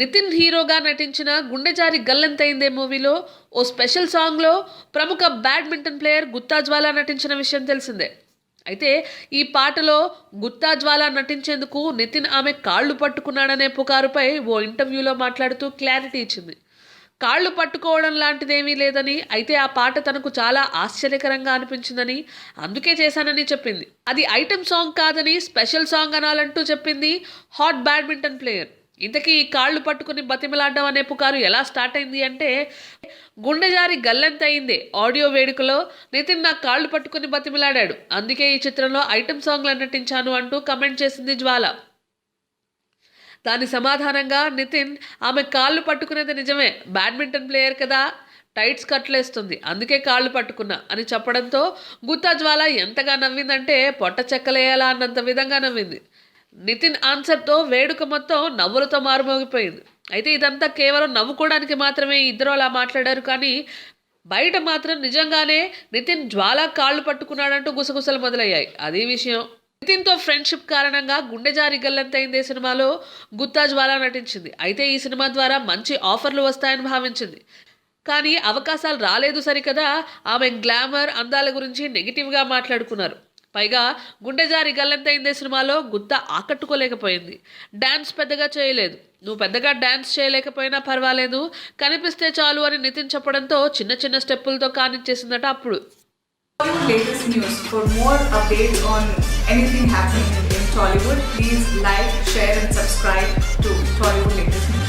నితిన్ హీరోగా నటించిన గుండెజారి గల్లంతైందే మూవీలో ఓ స్పెషల్ సాంగ్లో ప్రముఖ బ్యాడ్మింటన్ ప్లేయర్ గుత్తా జ్వాల నటించిన విషయం తెలిసిందే. అయితే ఈ పాటలో గుత్తా జ్వాల నటించేందుకు నితిన్ ఆమె కాళ్ళు పట్టుకున్నాడనే పుకారుపై ఓ ఇంటర్వ్యూలో మాట్లాడుతూ క్లారిటీ ఇచ్చింది. కాళ్ళు పట్టుకోవడం లాంటిదేమీ లేదని అయితే ఆ పాట తనకు చాలా ఆశ్చర్యకరంగా అనిపించిందని అందుకే చేశానని చెప్పింది. అది ఐటెం సాంగ్ కాదని స్పెషల్ సాంగ్ అనాలంటూ చెప్పింది హాట్ బ్యాడ్మింటన్ ప్లేయర్. ఇంతకీ ఈ కాళ్ళు పట్టుకుని బతిమలాడడం అనే పుకారు ఎలా స్టార్ట్ అయింది అంటే గుండె జారి గల్లంత అయింది ఆడియో వేడుకలో నితిన్ నా కాళ్ళు పట్టుకుని బతిమలాడాడు. అందుకే ఈ చిత్రంలో ఐటెం సాంగ్లు నటించాను అంటూ కమెంట్ చేసింది జ్వాల. దాని సమాధానంగా నితిన్ ఆమె కాళ్ళు పట్టుకునేది నిజమే బ్యాడ్మింటన్ ప్లేయర్ కదా టైట్స్ కట్లేస్తుంది అందుకే కాళ్ళు పట్టుకున్నా అని చెప్పడంతో గుత్తా జ్వాల ఎంతగా నవ్విందంటే పొట్ట చెక్కలేయాలా అన్నంత విధంగా నవ్వింది. నితిన్ ఆన్సర్తో వేడుక మొత్తం నవ్వులతో మారుమోగిపోయింది. అయితే ఇదంతా కేవలం నవ్వుకోవడానికి మాత్రమే ఇద్దరు అలా మాట్లాడారు కానీ బయట మాత్రం నిజంగానే నితిన్ జ్వాల కాళ్ళు పట్టుకున్నాడంటూ గుసగుసలు మొదలయ్యాయి. అదే విషయం. నితిన్తో ఫ్రెండ్షిప్ కారణంగా గుండె జారి గల్లంతైందే సినిమాలో గుత్తా జ్వాల నటించింది. అయితే ఈ సినిమా ద్వారా మంచి ఆఫర్లు వస్తాయని భావించింది. కానీ అవకాశాలు రాలేదు సరికదా ఆమె గ్లామర్ అందాల గురించి నెగిటివ్గా మాట్లాడుకున్నారు. పైగా గుండెజారి అయిందే సినిమాలో గుత్త ఆకట్టుకోలేకపోయింది. డ్యాన్స్ పెద్దగా చేయలేదు. నువ్వు పెద్దగా డ్యాన్స్ చేయలేకపోయినా పర్వాలేదు. కనిపిస్తే చాలు అని నితిన్ చెప్పడంతో చిన్న చిన్న స్టెప్పులతో కానిచ్చేసిందట అప్పుడు. టాలీవుడ్